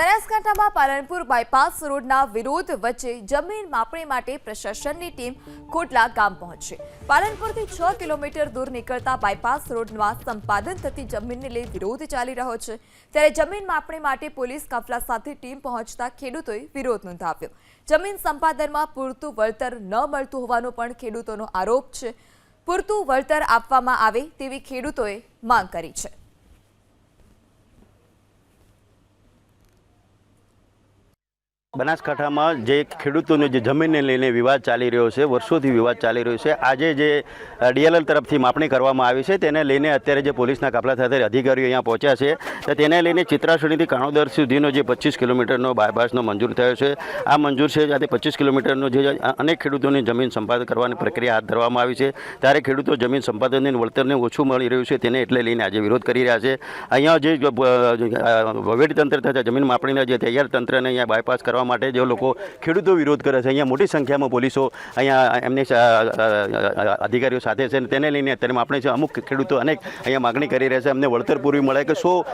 બનાસકાંઠામાં પાલનપુર બાયપાસ રોડના વિરોધ વચ્ચે જમીન માપણી માટે પ્રશાસનની ટીમ ખોટલા ગામ પહોંચી. પાલનપુરથી છ કિલોમીટર દૂર નીકળતા બાયપાસ રોડમાં સંપાદન થતી જમીનને લઈ વિરોધ ચાલી રહ્યો છે. ત્યારે જમીન માપણી માટે પોલીસ કાફલા સાથે ટીમ પહોંચતા ખેડૂતોએ વિરોધ નોંધાવ્યો. જમીન સંપાદનમાં પૂરતું વળતર ન મળતું હોવાનો પણ ખેડૂતોનો આરોપ છે. પૂરતું વળતર આપવામાં આવે તેવી ખેડૂતોએ માંગ કરી છે. બનાસકાંઠામાં જે ખેડૂતોને જે જમીનને લઈને વિવાદ ચાલી રહ્યો છે, વર્ષોથી વિવાદ ચાલી રહ્યો છે, આજે જે ડીએલએલ તરફથી માપણી કરવામાં આવી છે, તેને લઈને અત્યારે જે પોલીસના કાફલા સાથે અધિકારીઓ અહીંયા પહોંચ્યા છે, તો તેને લઈને ચિત્રાસણીથી કાણોદર સુધીનો જે પચીસ કિલોમીટરનો બાયપાસનો મંજૂર થયો છે. આ મંજૂર છે સાથે પચીસ કિલોમીટરનો જે અનેક ખેડૂતોની જમીન સંપાદન કરવાની પ્રક્રિયા હાથ ધરવામાં આવી છે. ત્યારે ખેડૂતો જમીન સંપાદનની વળતરને ઓછું મળી રહ્યું છે, તેને એટલે લઈને આજે વિરોધ કરી રહ્યા છે. અહીંયા જે વહીવટી તંત્ર તથા જમીન માપણીના જે તૈયાર તંત્રને અહીંયા બાયપાસ કરવા માટે જે લોકો ખેડૂતો વિરોધ કરે છે. અહીંયા મોટી સંખ્યામાં પોલીસો અહીંયા એમની અધિકારીઓ સાથે છે તેને લઈને અત્યારે આપણે અમુક ખેડૂતો અનેક અહીંયા માગણી કરી રહ્યા છે. અમને વળતર પૂરી મળે કે શું